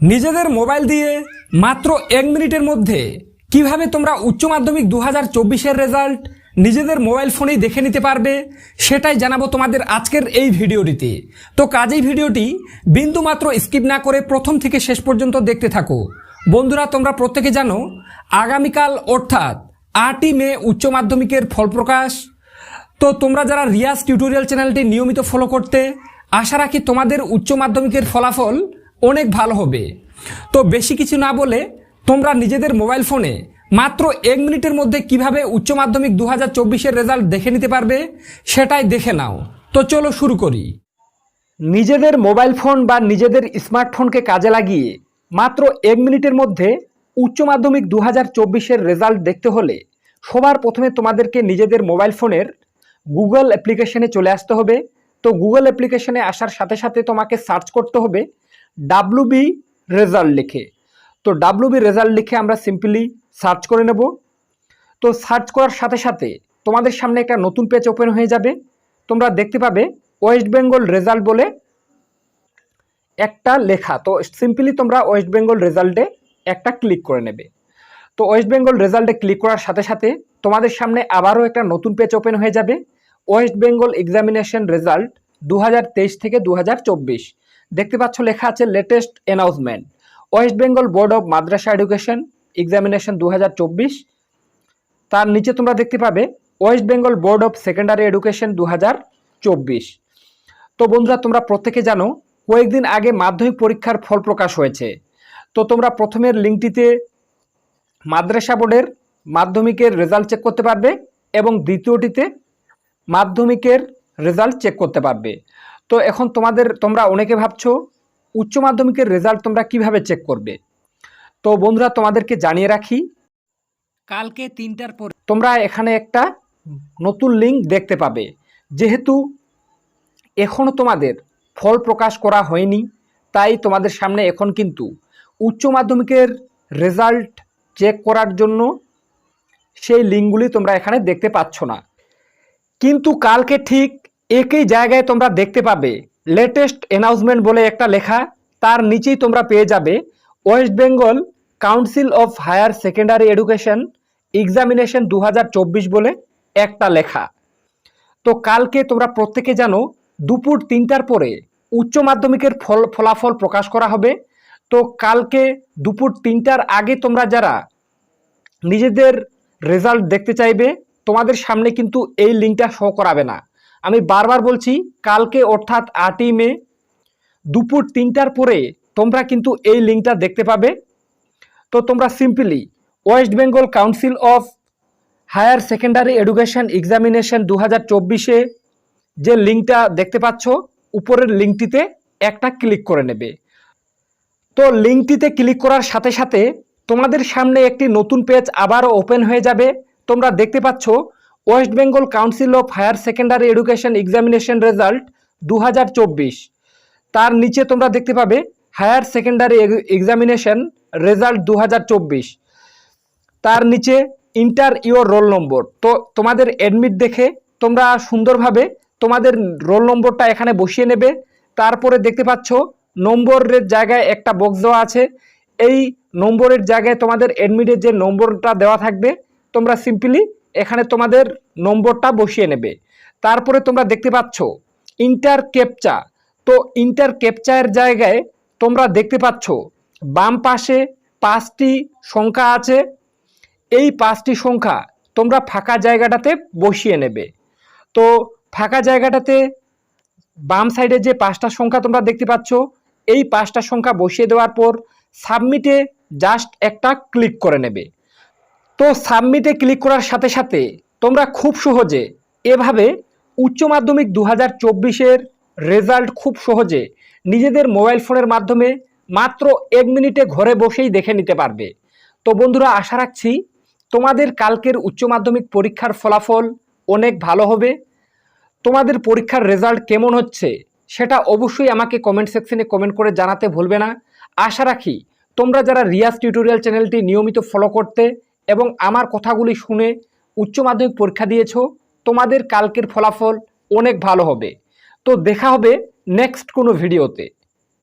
নিজেদের মোবাইল দিয়ে মাত্র এক মিনিটের মধ্যে কীভাবে তোমরা উচ্চ মাধ্যমিক দু হাজার রেজাল্ট নিজেদের মোবাইল ফোনেই দেখে নিতে পারবে, সেটাই জানাব তোমাদের আজকের এই ভিডিওটিতে। তো কাজেই ভিডিওটি বিন্দু মাত্র স্কিপ না করে প্রথম থেকে শেষ পর্যন্ত দেখতে থাকো। বন্ধুরা, তোমরা প্রত্যেকে জানো, আগামীকাল অর্থাৎ আটই মে উচ্চ মাধ্যমিকের ফল প্রকাশ তো তোমরা যারা রিয়াজ টিউটোরিয়াল চ্যানেলটি নিয়মিত ফলো করতে, আশা রাখি তোমাদের উচ্চ মাধ্যমিকের ফলাফল অনেক ভালো হবে। তো বেশি কিছু না বলে তোমরা নিজেদের মোবাইল ফোনে মাত্র এক মিনিটের মধ্যে কীভাবে উচ্চ মাধ্যমিক দু হাজার রেজাল্ট দেখে নিতে পারবে সেটাই দেখে নাও। তো চলো শুরু করি। নিজেদের মোবাইল ফোন বা নিজেদের স্মার্টফোনকে কাজে লাগিয়ে মাত্র এক মিনিটের মধ্যে উচ্চ মাধ্যমিক দু হাজার রেজাল্ট দেখতে হলে সবার প্রথমে তোমাদেরকে নিজেদের মোবাইল ফোনের গুগল অ্যাপ্লিকেশনে চলে আসতে হবে। তো গুগল অ্যাপ্লিকেশনে আসার সাথে সাথে তোমাকে সার্চ করতে হবে ডাব্লু বি রেজাল্ট লিখে। তো ডাব্লু বি রেজাল্ট লিখে আমরা সিম্পলি সার্চ করে নেব। তো সার্চ করার সাথে সাথে তোমাদের সামনে একটা নতুন পেজ ওপেন হয়ে যাবে। তোমরা দেখতে পাবে ওয়েস্ট বেঙ্গল রেজাল্ট বলে একটা লেখা। তো সিম্পলি তোমরা ওয়েস্ট বেঙ্গল রেজাল্টে একটা ক্লিক করে নেবে। তো ওয়েস্ট বেঙ্গল রেজাল্টে ক্লিক করার সাথে সাথে তোমাদের সামনে আবারও একটা নতুন পেজ ওপেন হয়ে যাবে। ওয়েস্ট বেঙ্গল এক্সামিনেশন রেজাল্ট দু হাজার তেইশ থেকে দু হাজার চব্বিশ। দেখতে পাচ্ছ লেখা আছে latest announcement West Bengal board of Madrasah education examination দু হাজার চব্বিশ। তার নিচে তোমরা দেখতে পাবে West Bengal board of secondary education দু হাজার চব্বিশ। তো বন্ধুরা, তোমরা প্রত্যেকে জানো, কয়েকদিন আগে মাধ্যমিক পরীক্ষার ফল প্রকাশ হয়েছে। তো তোমরা প্রথমের লিঙ্কটিতে মাদ্রাসা বোর্ডের মাধ্যমিকের রেজাল্ট চেক করতে পারবে এবং দ্বিতীয়টিতে মাধ্যমিকের রেজাল্ট চেক করতে পারবে। তো এখন তোমাদের তোমরা অনেকে ভাবছ উচ্চ মাধ্যমিকের রেজাল্ট তোমরা কীভাবে চেক করবে? তো বন্ধুরা তোমাদেরকে জানিয়ে রাখি কালকে তিনটার পর তোমরা এখানে একটা নতুন লিঙ্ক দেখতে পাবে। যেহেতু এখনও তোমাদের ফল প্রকাশ করা হয়নি তাই তোমাদের সামনে এখন কিন্তু উচ্চ মাধ্যমিকের রেজাল্ট চেক করার জন্য সেই লিঙ্কগুলি তোমরা এখানে দেখতে পাচ্ছ না। কিন্তু কালকে ঠিক একই জায়গায় তোমরা দেখতে পাবে। লেটেস্ট অ্যানাউন্সমেন্ট বলে একটা লেখা, তার নিচেই তোমরা পেয়ে যাবে। West Bengal council of higher secondary education examination দু হাজার চব্বিশ বলে একটা লেখা। তো কালকে তোমরা প্রত্যেকে জানো, দুপুর তিনটার পরে উচ্চ মাধ্যমিকের ফল, ফলাফল প্রকাশ করা হবে। তো কালকে দুপুর তিনটার আগে তোমরা যারা নিজেদের রেজাল্ট দেখতে চাইবে, তোমাদের সামনে কিন্তু এই লিঙ্কটা শো করাবে না। আমি বারবার বলছি, কালকে অর্থাৎ আটই মে, দুপুর তিনটার পরে তোমরা কিন্তু এই লিঙ্কটা দেখতে পাবে। তো তোমরা simply West Bengal council of higher secondary education examination দু হাজার চব্বিশে যে লিঙ্কটা দেখতে পাচ্ছ, উপরের লিঙ্কটিতে একটা ক্লিক করে নেবে। তো লিঙ্কটিতে ক্লিক করার সাথে সাথে তোমাদের সামনে একটি নতুন পেজ আবারও ওপেন হয়ে যাবে। তোমরা দেখতে পাচ্ছ West Bengal council of higher secondary education examination result দু হাজার চব্বিশ। তার নিচে তোমরা দেখতে পাবে হায়ার সেকেন্ডারি এক্সামিনেশন রেজাল্ট দু হাজার চব্বিশ। তার নিচে ইন্টার ইওর রোল নম্বর। তো তোমাদের অ্যাডমিট দেখে তোমরা সুন্দরভাবে তোমাদের রোল নম্বরটা এখানে বসিয়ে নেবে। তারপরে দেখতে পাচ্ছ নম্বরের জায়গায় একটা বক্স দেওয়া আছে। এই নম্বরের জায়গায় তোমাদের অ্যাডমিটের যে নম্বরটা দেওয়া থাকবে, তোমরা সিম্পলি এখানে তোমাদের নম্বরটা বসিয়ে নেবে। তারপরে তোমরা দেখতে পাচ্ছ ইন্টার ক্যাপচা তো ইন্টার ক্যাপচার জায়গায় তোমরা দেখতে পাচ্ছ, বাম পাশে পাঁচটি সংখ্যা আছে। এই পাঁচটি সংখ্যা তোমরা ফাঁকা জায়গাটাতে বসিয়ে নেবে। তো ফাঁকা জায়গাটাতে বাম সাইডে যে পাঁচটা সংখ্যা তোমরা দেখতে পাচ্ছ, এই পাঁচটা সংখ্যা বসিয়ে দেওয়ার পর সাবমিটে জাস্ট একটা ক্লিক করে নেবে। তো সাবমিটে ক্লিক করার সাথে সাথে তোমরা খুব সহজে এভাবে উচ্চ মাধ্যমিক দু হাজার চব্বিশের রেজাল্ট খুব সহজে নিজেদের মোবাইল ফোনের মাধ্যমে মাত্র এক মিনিটে ঘরে বসেই দেখে নিতে পারবে। তো বন্ধুরা, আশা রাখছি তোমাদের কালকের উচ্চ মাধ্যমিক পরীক্ষার ফলাফল অনেক ভালো হবে। তোমাদের পরীক্ষার রেজাল্ট কেমন হচ্ছে সেটা অবশ্যই আমাকে কমেন্ট সেকশনে কমেন্ট করে জানাতে ভুলবে না। আশা রাখি তোমরা যারা রিয়াজ টিউটোরিয়াল চ্যানেলটি নিয়মিত ফলো করতে এবং আমার কথাগুলি শুনে উচ্চ মাধ্যমিক পরীক্ষা দিয়েছ, তোমাদের কালকের ফলাফল অনেক ভালো হবে। তো দেখা হবে নেক্সট কোনো ভিডিওতে